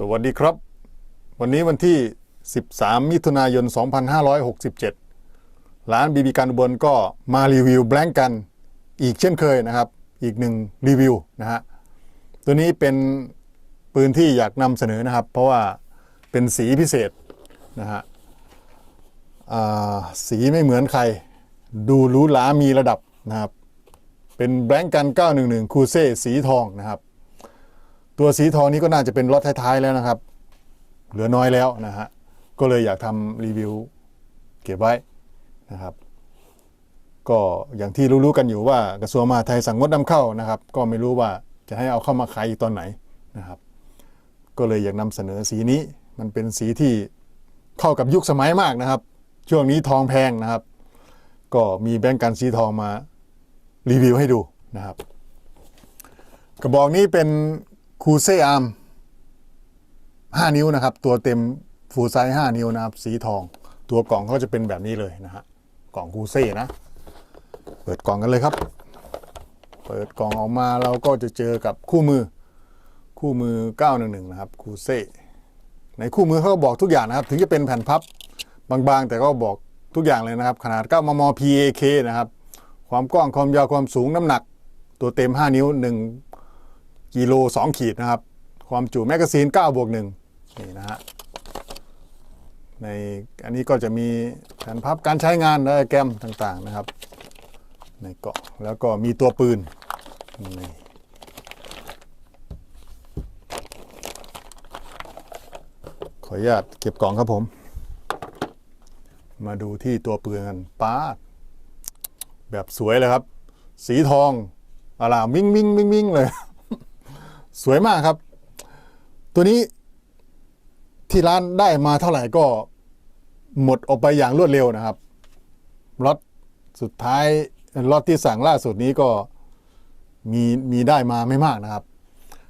สวัสดีครับ วันนี้วันที่ 13 มิถุนายน 2567 ร้านบีบีการอุบลก็มารีวิวแบงก์กันอีกเช่นเคยนะครับ อีกหนึ่งรีวิวนะฮะ ตัวนี้เป็นปืนที่อยากนำเสนอนะครับ เพราะว่าเป็นสีพิเศษนะฮะสีไม่เหมือนใคร ดูรูหรามีระดับนะครับ เป็นแบงก์กัน 911 คูเซ่สีทองนะครับ ตัวสีทองนี้ก็น่าจะเป็นล็อตท้ายๆแล้วนะครับ เหลือน้อยแล้วนะฮะก็เลยอยากทำรีวิวเก็บไว้นะครับ ก็อย่างที่รู้ๆกันอยู่ว่ากระทรวงมหาดไทยสั่งงดนำเข้านะครับ ก็ไม่รู้ว่าจะให้เอาเข้ามาขายอีกตอนไหนนะครับ ก็เลยอยากนำเสนอสีนี้มันเป็นสีที่เข้ากับยุคสมัยมากนะครับ ช่วงนี้ทองแพงนะครับ ก็มีแบงก์กันสีทองมารีวิวให้ดูนะครับ กระบอกนี้เป็น คูเซอาร์ม5นิ้วนะครับ ตัวเต็มฟูไซส์5นิ้วนะครับ สีทอง ตัวกล่องก็จะเป็นแบบนี้เลยนะฮะกล่องคูเซ่นะ เปิดกล่องกันเลยครับ เปิดกล่องออกมาเราก็จะเจอกับคู่มือ คู่มือ 911 นะครับคูเซ่ในคู่มือเขาก็บอกทุกอย่างนะครับ ถึงจะเป็นแผ่นพับบางๆ แต่ก็บอกทุกอย่างเลยนะครับ ขนาด 9 มม PAK นะครับ ความกว้างความยาวความสูงน้ำหนัก ตัวเต็ม 5 นิ้ว1 กิโล 2 ขีดนะครับ ความจุแมกกาซีน9บวก1นี่นะฮะในอันนี้ก็จะมีแผ่นพับการใช้งานและแกมต่างๆนะครับ ในเกาะแล้วก็มีตัวปืนนี่ขออนุญาตเก็บกล่องครับผม มาดูที่ตัวปืนกันป้าแบบสวยเลยครับ สีทองอลามวิ่งวิ่งวิ่งวิ่งเลย สวยมากครับ ตัวนี้ที่ร้านได้มาเท่าไหร่ก็หมดออกไปอย่างรวดเร็วนะครับล็อตสุดท้ายล็อตที่สั่งล่าสุดนี้ก็มีมีได้มาไม่มากนะครับ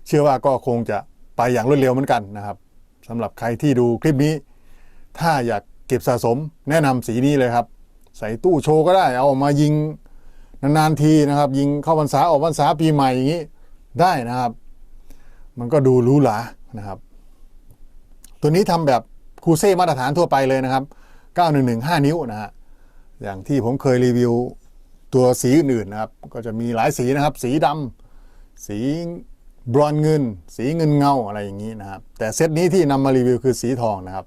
เชื่อว่าก็คงจะไปอย่างรวดเร็วเหมือนกันนะครับสำหรับใครที่ดูคลิปนี้ ถ้าอยากเก็บสะสมแนะนำสีนี้เลยครับ ใส่ตู้โชว์ก็ได้ เอาออกมายิงนานๆทีนะครับ ยิงเข้าพรรษาออกพรรษาปีใหม่อย่างนี้ได้นะครับ มันก็ดูรู้หรานะครับ ตัวนี้ทำแบบคูเซ่มาตรฐานทั่วไปเลยนะครับ 911 5 นิ้วนะฮะอย่างที่ผมเคยรีวิวตัวสีอื่นๆนะครับ ก็จะมีหลายสีนะครับ สีดำสีบรอนซ์เงิน สีเงินเงาอะไรอย่างนี้นะครับ แต่เซตนี้ที่นำมารีวิวคือสีทองนะครับ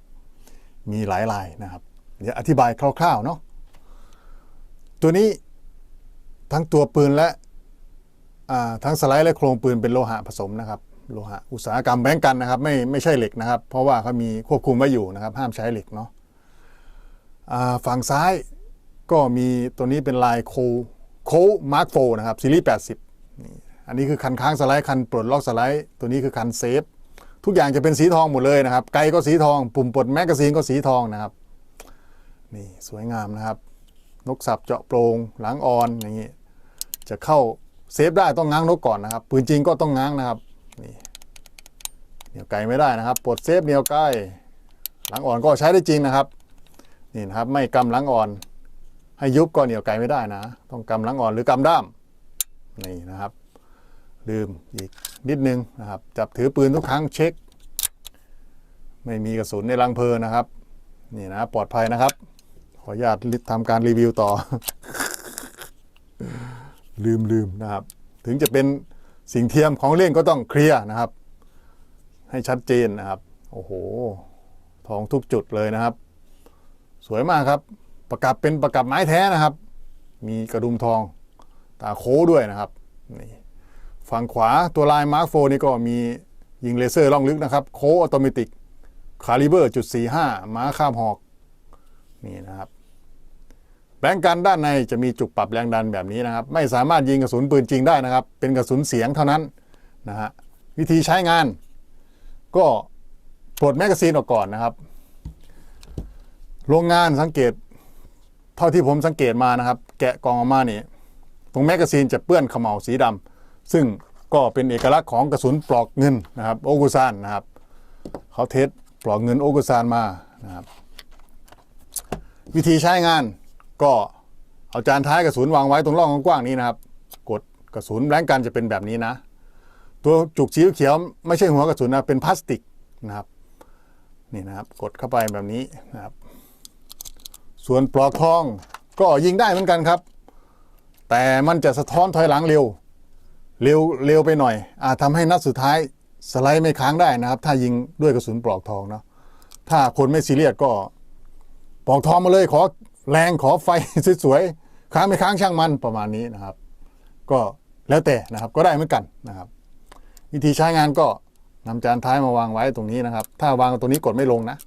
มีหลายลายนะครับ เดี๋ยวอธิบายคร่าวๆเนาะตัวนี้ทั้งตัวปืนและทั้งสไลด์และโครงปืนเป็นโลหะผสมนะครับ โลหะอุตสาหกรรมแบงก์กันนะครับไม่ไม่ใช่เหล็กนะครับ เพราะว่าเขามีควบคุมไว้อยู่นะครับ ห้ามใช้เหล็กเนาะฝั่งซ้ายก็มีตัวนี้เป็นลายโคโคมาร์คโฟนะครับซีรีส์80นี่อันนี้คือคันค้างสไลด์คันปลดล็อกสไลด์ตัวนี้คือคันเซฟทุกอย่างจะเป็นสีทองหมดเลยนะครับ ไกก็สีทอง ปุ่มปลดแมกกาซีนก็สีทองนะครับนี่สวยงามนะครับ นกสับเจาะโปรงหลังออนอย่างนี้จะเข้าเซฟได้ต้องง้างนกก่อนนะครับ ปืนจริงก็ต้องง้างนะครับ นี่เหนียวไกลไม่ได้นะครับปลดเซฟเหนียวไกลหลังอ่อนก็ใช้ได้จริงนะครับนี่นะครับไม่กำหลังอ่อน ให้ยุบก็เหนียวไกลไม่ได้นะ ต้องกำหลังอ่อนหรือกำด้ามนี่นะครับลืมอีกนิดนึงนะครับ จับถือปืนทุกครั้งเช็ค ไม่มีกระสุนในรังเพลิงนะครับ นี่นะปลอดภัยนะครับ ขออนุญาตทำการรีวิวต่อ ลืมลืมนะครับ ถึงจะเป็น สิ่งเทียมของเล่นก็ต้องเคลียร์นะครับ ให้ชัดเจนนะครับ โอ้โห ทองทุกจุดเลยนะครับ สวยมากครับ ประกับเป็นประกับไม้แท้นะครับ มีกระดุมทองตาโค้ด้วยนะครับนี่ฝั่งขวาตัวลายมาร์คโฟนี่ก็มียิงเลเซอร์ล่องลึกนะครับ โค้อัตโนมัติคาลิเบอร์จุดสี่ห้าม้าข้ามหอก นี่นะครับ แบงกันด้านในจะมีจุกปรับแรงดันแบบนี้นะครับ ไม่สามารถยิงกระสุนปืนจริงได้นะครับ เป็นกระสุนเสียงเท่านั้นนะฮะวิธีใช้งาน ก็ปลดแมกกาซีนออกก่อนนะครับ โรงงานสังเกต เท่าที่ผมสังเกตมานะครับ แกะกองออกมานี่ตรงแมกกาซีนจะเปื้อนเขม่าสีดำซึ่งก็เป็นเอกลักษณ์ของกระสุนปลอกเงินนะครับ โอกุซานนะครับเขาเทสปลอกเงินโอกุซานมานะครับ วิธีใช้งาน ก็เอาจานท้ายกระสุนวางไว้ตรงร่องกว้างๆนี้นะครับ กดกระสุนแรงกันจะเป็นแบบนี้นะ ตัวจุกสีเขียวไม่ใช่หัวกระสุนนะเป็นพลาสติกนะครับนี่นะครับ กดเข้าไปแบบนี้นะครับ ส่วนปลอกทองก็ยิงได้เหมือนกันครับ แต่มันจะสะท้อนถอยหลังเร็ว เร็วเร็วไปหน่อย อาจทำให้นัดสุดท้ายสไลด์ไม่ค้างได้นะครับ ถ้ายิงด้วยกระสุนปลอกทองเนาะถ้าคนไม่ซีเรียสก็ปลอกทองมาเลยขอ แรงขอไฟสวยๆค้างไม่ค้างช่างมันประมาณนี้นะครับ ก็แล้วแต่นะครับก็ได้เหมือนกันนะครับ วิธีใช้งานก็นำจานท้ายมาวางไว้ตรงนี้นะครับ ถ้าวางตรงนี้กดไม่ลงนะ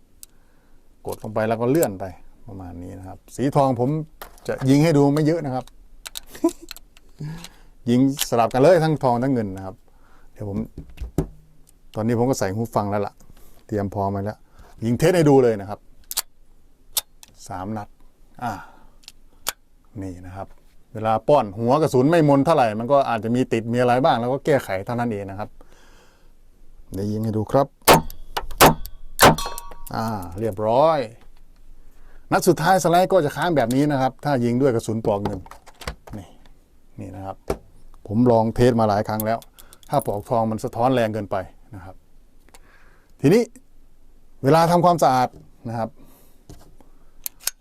กดลงไปแล้วก็เลื่อนไปประมาณนี้นะครับ สีทองผมจะยิงให้ดูไม่เยอะนะครับ ยิงสลับกันเลยทั้งทองทั้งเงินนะครับ เดี๋ยวผม ตอนนี้ผมก็ใส่หูฟังแล้วล่ะ เตรียมพร้อมไว้แล้ว ยิงเทสให้ดูเลยนะครับสามนัด อ่านี่นะครับ เวลาป้อนหัวกระสุนไม่มนเท่าไหร่ มันก็อาจจะมีติดมีอะไรบ้าง แล้วก็แก้ไขเท่านั้นเองนะครับเดี๋ยวยิงให้ดูครับ อ่า เรียบร้อย นัดสุดท้ายสไลด์ก็จะค้างแบบนี้นะครับ ถ้ายิงด้วยกระสุนปลอกเงินนี่ นี่นะครับ ผมลองเทสมาหลายครั้งแล้ว ถ้าปลอกทองมันสะท้อนแรงเกินไปนะครับ ทีนี้เวลาทำความสะอาดนะครับ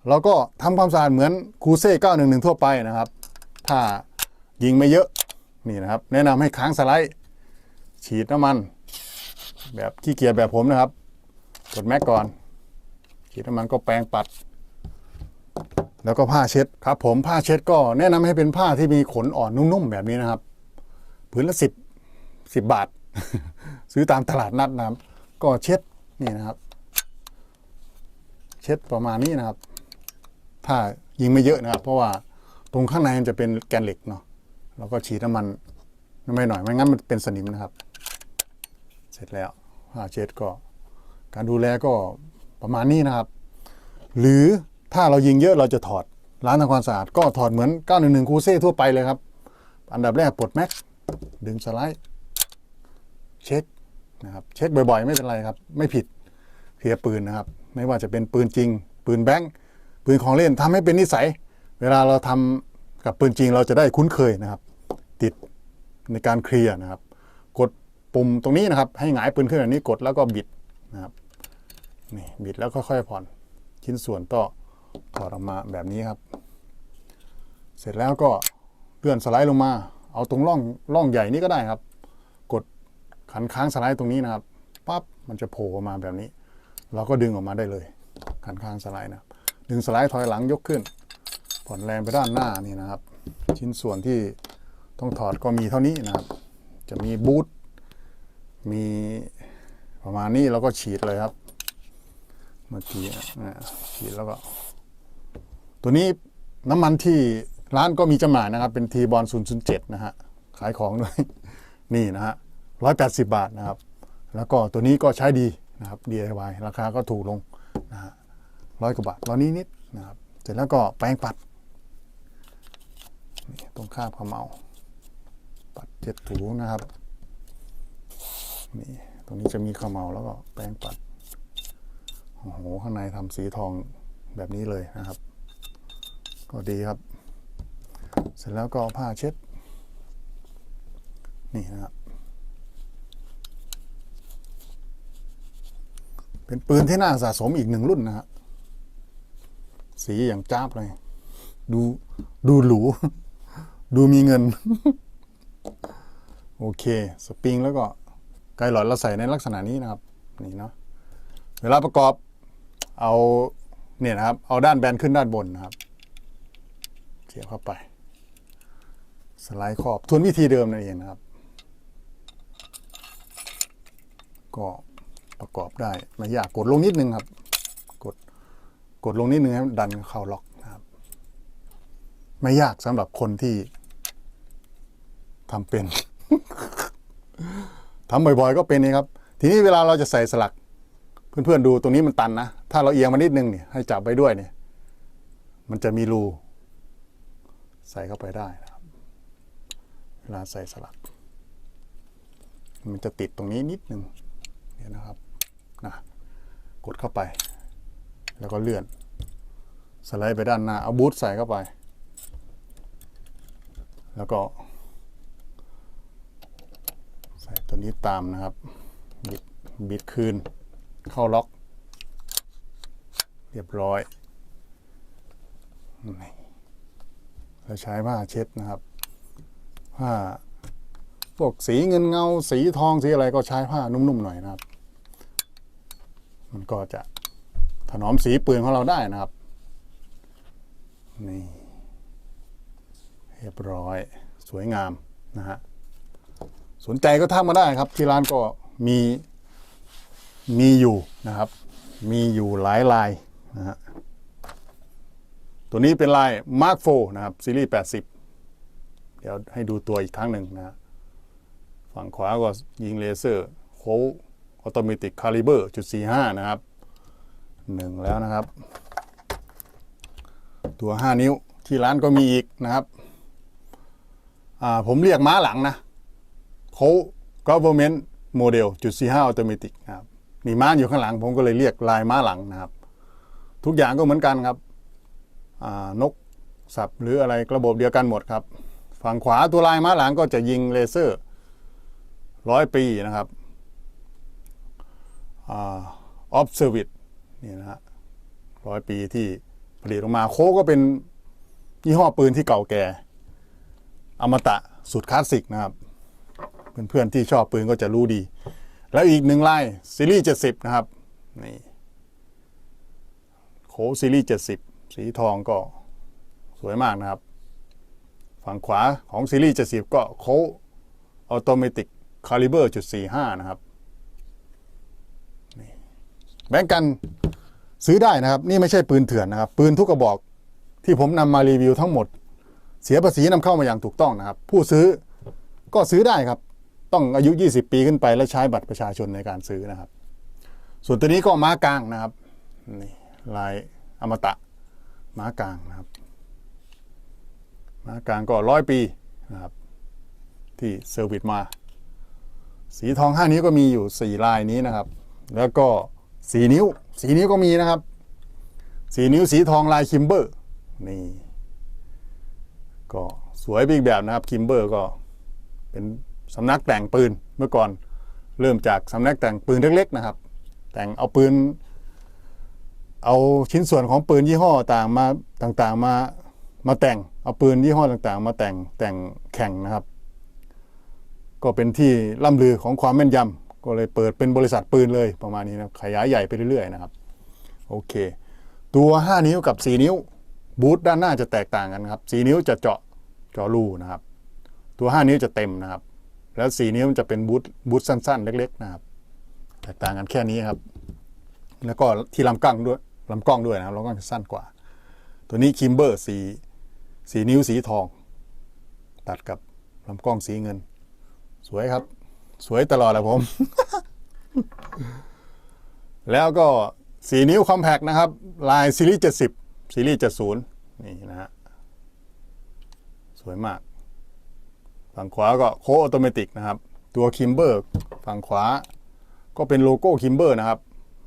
เราก็ทำความสะอาดเหมือนคูเซ่911 ทั่วไปนะครับ ถ้ายิงไม่เยอะนี่นะครับ แนะนำให้ค้างสไลด์ ฉีดน้ำมัน แบบขี้เกียจแบบผมนะครับ กดแม็กก่อน ฉีดน้ำมันก็แปรงปัด แล้วก็ผ้าเช็ดครับ ผมผ้าเช็ดก็แนะนำให้เป็นผ้าที่มีขนอ่อนนุ่มๆแบบนี้นะครับผืนละสิบสิบบาท ซื้อตามตลาดนัดนะครับ ก็เช็ดนี่นะครับ เช็ดประมาณนี้นะครับ ถ้ายิงไม่เยอะนะครับ เพราะว่าตรงข้างในมันจะเป็นแกนเหล็กเนาะแล้วก็ฉีดน้ำมันน้ำไม่หน่อยไม่งั้นมันเป็นสนิมนะครับ เสร็จแล้วผ้าเช็ดก็ การดูแลก็ประมาณนี้นะครับ หรือถ้าเรายิงเยอะเราจะถอดล้างทำความสะอาดก็ถอดเหมือน 911 คูเซ่ทั่วไปเลยครับ อันดับแรกปลดแม็กดึงสไลด์เช็คนะครับเช็คบ่อยๆ ไม่เป็นไรครับ ไม่ผิดเพียปืนนะครับ ไม่ว่าจะเป็นปืนจริง ปืนแบงค์ ปืนของเล่นทำให้เป็นนิสัย เวลาเราทำกับปืนจริงเราจะได้คุ้นเคยนะครับ ติดในการเคลียร์นะครับ กดปุ่มตรงนี้นะครับ ให้หงายปืนขึ้นแบบนี้กดแล้วก็บิดนะครับนี่บิดแล้วค่อยๆผ่อนชิ้นส่วนก็ถอดออกมาแบบนี้ครับ เสร็จแล้วก็เลื่อนสไลด์ลงมา เอาตรงร่องร่องใหญ่นี้ก็ได้ครับ กดขันค้างสไลด์ตรงนี้นะครับปั๊บมันจะโผล่ออกมาแบบนี้ เราก็ดึงออกมาได้เลย ขันค้างสไลด์นะครับ ดึงสไลด์ถอยหลังยกขึ้น ผ่อนแรงไปด้านหน้านี่นะครับ ชิ้นส่วนที่ต้องถอดก็มีเท่านี้นะครับ จะมีบูทมีประมาณนี้แล้วก็ฉีดเลยครับเมื่อกี้นะฉีดแล้วก็ ตัวนี้น้ำมันที่ร้านก็มีจำหน่ายนะครับ เป็นทีบอล007 นะฮะ ขายของด้วย นี่นะฮะ180บาทนะครับ แล้วก็ตัวนี้ก็ใช้ดีนะครับ DIY ราคาก็ถูกลงนะฮะ ร้อยกว่าบาทร้อยนิดๆนะครับ เสร็จแล้วก็แปรงปัดนี่ตรงข้ามขมเมาปัดเจ็ดถูนะครับ นี่ ตรงนี้จะมีขมเมาแล้วก็แปรงปัด โอ้โห ข้างในทำสีทองแบบนี้เลยนะครับ ก็ดีครับ เสร็จแล้วก็ผ้าเช็ด นี่นะครับเป็นปืนที่น่าสะสมอีกหนึ่งรุ่นนะฮะ สีอย่างจ้าบเลย ดูดูหรู ดูมีเงิน โอเค สปริงแล้วก็ไกลหลอดเราใส่ในลักษณะนี้นะครับ นี่เนาะเวลาประกอบเอาเนี่ยนะครับ เอาด้านแบนขึ้นด้านบนนะครับเสียบเข้าไป สไลด์ขอบทวนวิธีเดิมนั่นเองนะครับ ก็ประกอบได้ไม่ยากกดลงนิดนึงครับ กดลงนิดนึงให้ดันเข้าล็อกนะครับ ไม่ยากสำหรับคนที่ทำเป็นทำบ่อยๆ ก็เป็นนี่ครับ ทีนี้เวลาเราจะใส่สลัก เพื่อนๆดูตรงนี้มันตันนะ ถ้าเราเอียงมานิดนึงเนี่ยให้จับไปด้วยเนี่ย มันจะมีรู ใส่เข้าไปได้นะครับ เวลาใส่สลัก มันจะติดตรงนี้นิดนึงเนี่ยนะครับนะกดเข้าไป แล้วก็เลื่อน สไลด์ไปด้านหน้า เอาบูทใส่เข้าไป แล้วก็ ใส่ตัวนี้ตามนะครับ บิดบิดคืน เข้าล็อก เรียบร้อยนี่เราใช้ผ้าเช็ดนะครับ ผ้าพวกสีเงินเงา สีทอง สีอะไรก็ใช้ผ้านุ่มๆหน่อยนะครับ มันก็จะ ถนอมสีปืนของเราได้นะครับ นี่ เรียบร้อย สวยงามนะฮะ สนใจก็ทักมาได้ครับ ที่ร้านก็มี มีอยู่นะครับ มีอยู่หลายลายนะฮะ ตัวนี้เป็นลาย Mark IV นะครับ ซีรีส์ 80 เดี๋ยวให้ดูตัวอีกครั้งหนึ่งนะฮะฝั่งขวาก็ยิงเลเซอร์ โค้ออโตเมติกคาลิเบอร์จุด45นะครับ หนึ่งแล้วนะครับ ตัว 5 นิ้วที่ร้านก็มีอีกนะครับผมเรียกม้าหลังนะโค้ government model จุด45 automatic นะครับมีม้าอยู่ข้างหลัง ผมก็เลยเรียกลายม้าหลังนะครับ ทุกอย่างก็เหมือนกันครับนกสับหรืออะไรระบบเดียวกันหมดครับ ฝั่งขวาตัวลายม้าหลังก็จะยิงเลเซอร์ร้อยปีนะครับออฟเซอร์วิส นี่นะฮะร้อยปีที่ผลิตออกมาโคกก็เป็นยี่ห้อปืนที่เก่าแก่ อมตะสุดคลาสสิกนะครับ เพื่อนๆที่ชอบปืนก็จะรู้ดี แล้วอีกหนึ่งลายซีรีส์70 นะครับนี่โคกซีรีส์70 สีทองก็สวยมากนะครับ ฝั่งขวาของซีรีส์70 ก็โคออโตเมติกคาลิเบอร์จุด45นะครับนี่แบ่งกัน ซื้อได้นะครับ นี่ไม่ใช่ปืนเถื่อนนะครับ ปืนทุกกระบอกที่ผมนำมารีวิวทั้งหมด เสียภาษีนำเข้ามาอย่างถูกต้องนะครับ ผู้ซื้อก็ซื้อได้ครับ ต้องอายุ 20 ปีขึ้นไปและใช้บัตรประชาชนในการซื้อนะครับ ส่วนตัวนี้ก็ม้ากลางนะครับนี่ลายอมตะม้ากลางนะครับม้ากลางก็ร้อยปีนะครับ ที่เซอร์วิสมา สีทองห้านิ้วก็มีอยู่สี่ลายนี้นะครับ แล้วก็สีนิ้ว สีนิ้วก็มีนะครับ สีนิ้วสีทองลายคิมเบอร์ นี่ ก็สวยไปอีกแบบนะครับคิมเบอร์ก็เป็นสำนักแต่งปืนเมื่อก่อนเริ่มจากสำนักแต่งปืนเล็กๆนะครับ แต่งเอาปืน เอาชิ้นส่วนของปืนยี่ห้อต่างมาต่างๆมามาแต่งเอาปืนยี่ห้อต่างๆ มาแต่งแต่งแข่งนะครับ ก็เป็นที่ล่ำลือของความแม่นยำ ก็เลยเปิดเป็นบริษัทปืนเลยประมาณนี้นะขยายใหญ่ไปเรื่อยๆนะครับโอเค ตัว 5 นิ้วกับ 4 นิ้วบูทด้านหน้าจะแตกต่างกันครับ 4 นิ้วจะเจาะเจาะรูนะครับ ตัว 5 นิ้วจะเต็มนะครับ แล้ว 4 นิ้วจะเป็นบูทบูทสั้นๆ เล็ก ๆนะครับ แตกต่างกันแค่นี้ครับ แล้วก็ที่ลำกล้องด้วยลำกล้องด้วยนะครับลำกล้องจะสั้นกว่า ตัวนี้คิมเบอร์สีสีนิ้วสีทอง ตัดกับลำกล้องสีเงิน สวยครับ สวยตลอดแหละผม แล้วก็สีนิ้วคอมแพกนะครับ ลายซีรีส์70ซีรีส์70นี่นะฮะ สวยมาก ฝั่งขวาก็โคออโตเมติกนะครับ ตัวคิมเบอร์ฝั่งขวา ก็เป็นโลโก้คิมเบอร์นะครับ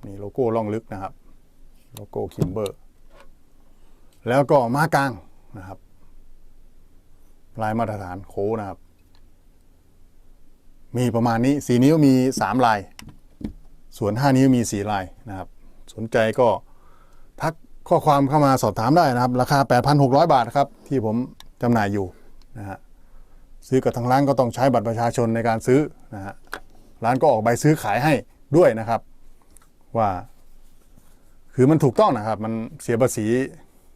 นี่โลโก้ล่องลึกนะครับ โลโก้คิมเบอร์ แล้วก็มากลางนะครับ ลายมาตรฐานโคนะครับ มีประมาณนี้สีนิ้วมี 3 ลาย ส่วน 5 นิ้วมี 4 ลายนะครับ สนใจก็ทักข้อความเข้ามาสอบถามได้นะครับ ราคา 8,600 บาทครับ ที่ผมจำหน่ายอยู่นะฮะซื้อกับทางร้านก็ต้องใช้บัตรประชาชนในการซื้อนะฮะร้านก็ออกใบซื้อขายให้ด้วยนะครับ ว่า คือมันถูกต้องนะครับ มันเสียภาษี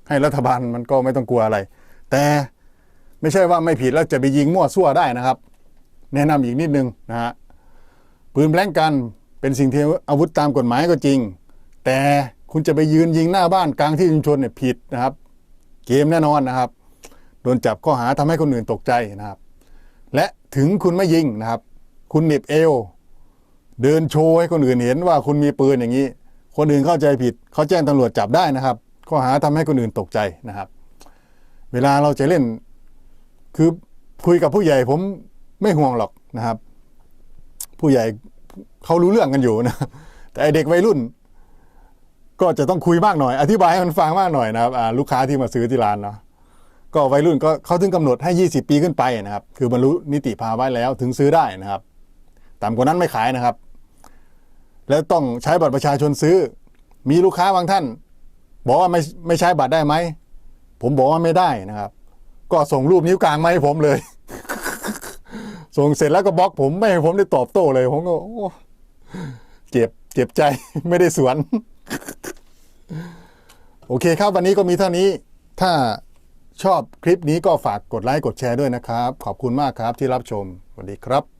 ให้รัฐบาลมันก็ไม่ต้องกลัวอะไร แต่ไม่ใช่ว่าไม่ผิดแล้วจะไปยิงมั่วซั่วได้นะครับ แนะนำอีกนิดนึงนะฮะปืนแบล็งกันเป็นสิ่งที่อาวุธตามกฎหมายก็จริง แต่คุณจะไปยืนยิงหน้าบ้านกลางที่ชุมชนเนี่ยผิดนะครับ เกมแน่นอนนะครับ โดนจับข้อหาทำให้คนอื่นตกใจนะครับ และถึงคุณไม่ยิงนะครับ คุณเหน็บเอว เดินโชว์ให้คนอื่นเห็นว่าคุณมีปืนอย่างนี้ คนอื่นเข้าใจผิดเขาแจ้งตำรวจจับได้นะครับ ข้อหาทำให้คนอื่นตกใจนะครับ เวลาเราจะเล่นคือคุยกับผู้ใหญ่ผม ไม่ห่วงหรอกนะครับ ผู้ใหญ่เขารู้เรื่องกันอยู่นะ แต่เด็กวัยรุ่น ก็จะต้องคุยมากหน่อย อธิบายให้มันฟังมากหน่อยนะครับลูกค้าที่มาซื้อที่ร้านเนาะก็วัยรุ่นก็เขาถึงกำหนดให้ 20 ปีขึ้นไปนะครับ คือบรรลุนิติภาวะแล้วถึงซื้อได้นะครับต่ำกว่านั้นไม่ขายนะครับ แล้วต้องใช้บัตรประชาชนซื้อ มีลูกค้าบางท่าน บอกว่าไม่ไม่ใช้บัตรได้ไหมผมบอกว่าไม่ได้นะครับ ก็ส่งรูปนิ้วกลางมาให้ผมเลย ส่งเสร็จแล้วก็บล็อกผมไม่ให้ผมได้ตอบโต้เลย ผมก็เจ็บเจ็บใจไม่ได้สวน โอเคครับวันนี้ก็มีเท่านี้ ถ้าชอบคลิปนี้ก็ฝากกดไลค์กดแชร์ด้วยนะครับ ขอบคุณมากครับที่รับชมสวัสดีครับ